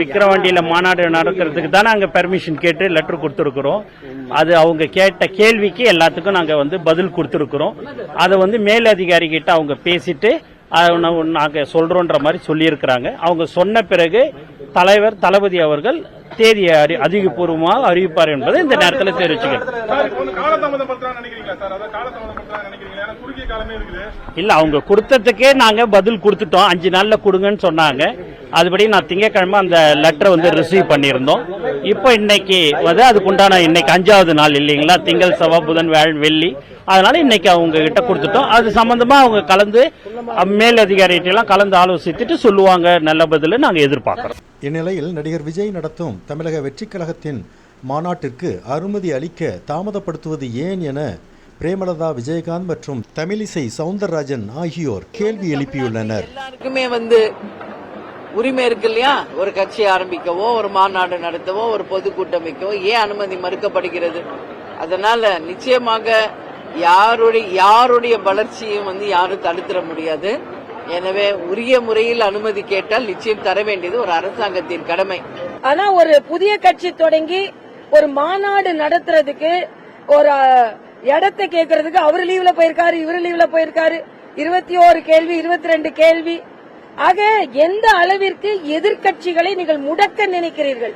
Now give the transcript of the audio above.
விக்கிரவாண்டியில மாநாடு நடத்துறதுக்கு தான் நாங்க பெர்மிஷன் கேட்டு லெட்டர் கொடுத்துருக்குறோம். அது அவங்க கேட்ட கேள்விக்கு எல்லாத்துக்கும் நாங்க வந்து பதில் கொடுத்துருக்குறோம். அதை வந்து மேலதிகாரி கிட்ட அவங்க பேசிட்டு அதை நாங்க சொல்றோன்ற மாதிரி சொல்லியிருக்கிறாங்க. அவங்க சொன்ன பிறகு தலைவர் தளபதி அவர்கள் தேதியை அறி- அதிகபூர்வமாக அறிவிப்பார் என்பதை இந்த நேரத்தில் தெரிவிச்சுக்கிறேன். இல்ல அவங்க கொடுத்ததுக்கே நாங்க பதில் கொடுத்துட்டோம். அஞ்சு நாள்ல கொடுங்கன்னு சொன்னாங்க. அதுபடி நான் திங்கட்கிழமை அந்த லெட்டரை வந்து ரிசீவ் பண்ணியிருந்தோம். இப்போ இன்னைக்கு வந்து அதுக்குண்டான இன்னைக்கு அஞ்சாவது நாள் இல்லைங்களா? திங்கள் செவ்வாய் புதன் வேள் வெள்ளி. அதனால இன்னைக்கு அவங்க கிட்ட கொடுத்துட்டோம். அது சம்பந்தமா அவங்க கலந்து மேல் அதிகாரிகிட்ட எல்லாம் கலந்து ஆலோசித்துட்டு சொல்லுவாங்க. நல்ல பதில் நாங்க எதிர்பார்க்கிறோம். இந்நிலையில் நடிகர் விஜய் நடத்தும் தமிழக வெற்றிக் கழகத்தின் மாநாட்டிற்கு அனுமதி அளிக்க தாமதப்படுத்துவது ஏன் என பிரேமலதா விஜயகாந்த் மற்றும் தமிழிசை சவுந்தரராஜன் ஆகியோர் கேள்வி எழுப்பியுள்ளனர். எல்லாருக்குமே வந்து உரிமை இருக்கு இல்லையா? ஒரு கட்சியை ஆரம்பிக்கவோ ஒரு மாநாடு நடத்தவோ ஒரு பொதுக்கூட்டம் வைக்கவோ ஏன் அனுமதி மறுக்கப்படுகிறது? அதனால நிச்சயமாக யாருடைய யாருடைய வளர்ச்சியும் வந்து யாரும் தடுத்துட முடியாது. எனவே உரிய முறையில் அனுமதி கேட்டால் நிச்சயம் தர வேண்டியது ஒரு அரசாங்கத்தின் கடமை. ஆனா ஒரு புதிய கட்சி தொடங்கி ஒரு மாநாடு நடத்துறதுக்கு ஒரு இடத்தை கேட்கறதுக்கு அவர் லீவ்ல போயிருக்காரு இவர் லீவ்ல போயிருக்காரு. இருபத்தி ஓரு கேள்வி இருபத்தி ரெண்டு கேள்வி. ஆக எந்த அளவிற்கு எதிர்க்கட்சிகளை நீங்கள் முடக்க நினைக்கிறீர்கள்?